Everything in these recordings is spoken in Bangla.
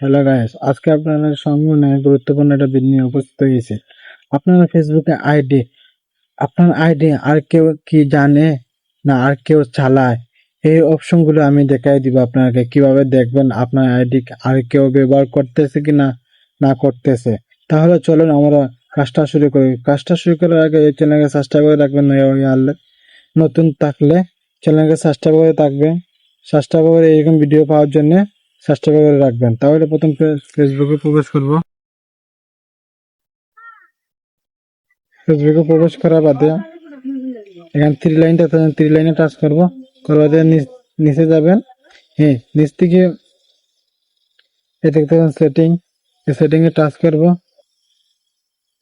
হ্যালো গাইস আজকে আপনাদের সামনে গুরুত্বপূর্ণ একটা ভিডিও নিয়ে উপস্থিত হয়েছে। আপনারা ফেসবুকে আইডি আপনার আইডি আর কেউ কি জানে না আর কেউ চালায়? এই অপশনগুলো আমি দেখাই দিব আপনাকে। কীভাবে দেখবেন আপনার আইডি আর কেউ ব্যবহার করতেছে কি না না করতেছে? তাহলে চলুন আমরা কাজটা শুরু করি। কাজটা শুরু করার আগে এই চ্যানেলকে সাবস্ক্রাইব করে রাখবেন নতুন থাকলে চ্যানেলকে সাবস্ক্রাইব করে থাকবেন। সাবস্ক্রাইব করে এরকম ভিডিও পাওয়ার জন্য সাবস্ক্রাইব করে রাখবেন। তাহলে প্রথম ফেসবুকে প্রবেশ করব। ফেসবুকে প্রবেশ করার বাদে এখানে থ্রি লাইনটা থ্রি লাইনে টাচ করব। করার বাদে নিচে যাবেন। হ্যাঁ নিচ থেকে এই দেখতে সেটিং এই সেটিং এ টাচ করব।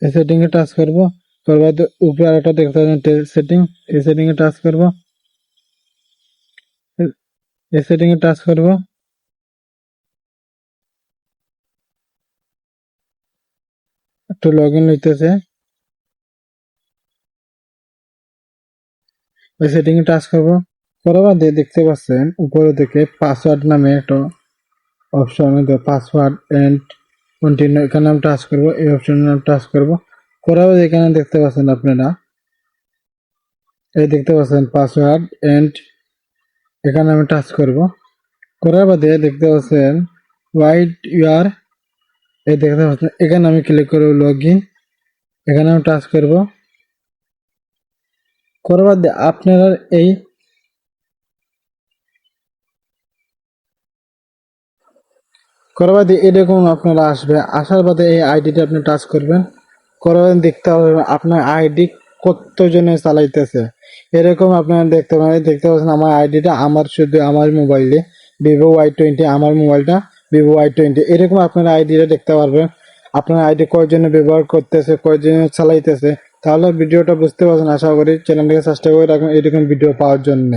এই সেটিং এ টাচ করব। করার বাদে উপরে আরেকটা দেখতে পাবেন সেটিং এই সেটিং এ টাচ করব। এই- এই সেটিং এ টাচ করব। একটু লগ ইন হইতেছে। ওই সেটিং এ টাচ করব। করার বাদে দেখতে পাচ্ছেন, উপরে দিকে পাসওয়ার্ড নামে একটা অপশন পাসওয়ার্ড এন্ড কন্টিনিউ এখানে আমি টাচ করব, এই অপশনে আমি টাচ করব। করার বাদে এখানে দেখতে পাচ্ছেন আপনারা, এই দেখতে পাচ্ছেন পাসওয়ার্ড এন্ড এখানে আমি টাচ করব। করার বাদে দেখতে পাচ্ছেন হোয়াইট ইউআর এই দেখতে পাচ্ছেন, এখানে আমি ক্লিক করব লগ ইন এখানে আমি টাচ করব। করবার আপনারা এই করবার বাদে এরকম আপনারা আসবে, আসার বাদে এই আইডিটা আপনি টাচ করবেন। করার বাদে দেখতে হবে আপনার আইডি কতজনে চালাইতেছে। এরকম আপনারা দেখতে পাবেন দেখতে পাচ্ছেন আমার আইডিটা আমার শুধু আমার মোবাইলে ভিভো ওয়াই টোয়েন্টি আমার মোবাইলটা ভিভো ওয়াই টোয়েন্টি এরকম আপনার আইডিটা দেখতে পারবেন। আপনার আইডি কয়জনে ব্যবহার করতেছে, কয়জনে চালাইতেছে, তাহলে ভিডিওটা বুঝতে পারছেন। আশা করি চ্যানেলটাকে সাবস্ক্রাইব করে রাখবেন, এরকম ভিডিও পাওয়ার জন্য।